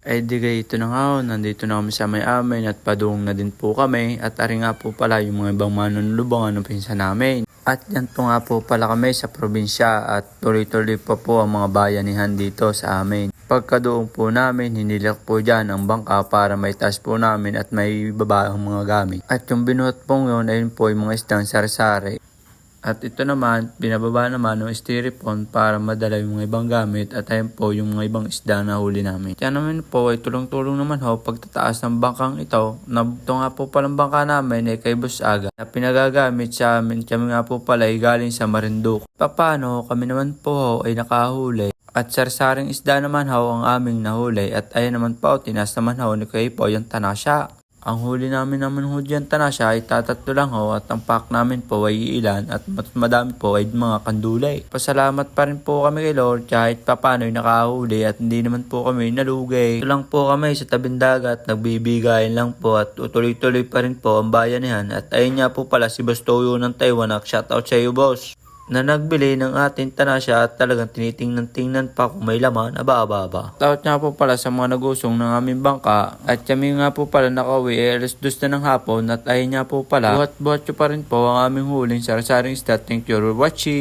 Ay di kay ito na nga ho, nandito na kami sa may amin at padung na din po kami at ari nga po pala yung mga ibang manunulubang ano pinsan namin. At yan po nga po pala kami sa probinsya at tuloy-tuloy pa po ang mga bayanihan dito sa amin. Pagkadoon po namin, hinilak po dyan ang bangka para may taas po namin at may baba ang mga gamit. At yung binuhat pong yun, ayun po yung mga isdang sari-sari. At ito naman, binababa naman ng styrofoam para madala yung mga ibang gamit at ayun po yung mga ibang isda na huli namin. Kaya naman po ay tulong-tulong naman ho pagtataas ng bangkang ito. Na ito nga po palang bangka namin ay kay Boss Aga na pinagagamit sa amin. Kami nga po pala ay galing sa Marinduque. Paano kami naman po ho ay nakahuli. At sarsaring isda naman ho ang aming nahuli at ayun naman po tinas naman ho ni Kuya po yung tanasya. Ang huli namin naman ho dyan tanasya ay tatatlo lang ho at ang pack namin po ay ilan at madami po ay mga kandulay. Pasalamat pa rin po kami kay Lord kahit papano ay nakahuli at hindi naman po kami nalugay. Ito lang po kami sa tabing dagat, nagbibigayan lang po at tuloy-tuloy pa rin po ang bayanihan at ayun nga po pala si Bastoyo ng Taiwan at shoutout sa iyo boss na nagbili ng ating tanasya at talagang tinitingnan-tingnan pa kung may laman, aba aba aba. Tawat nga po pala sa mga nagusong ng aming bangka at kami nga po pala nakauwi eh, alas dos na ng hapon at ayun nga po pala buhat-buhat pa rin po ang aming huling sarasaring isda. Thank you for watching.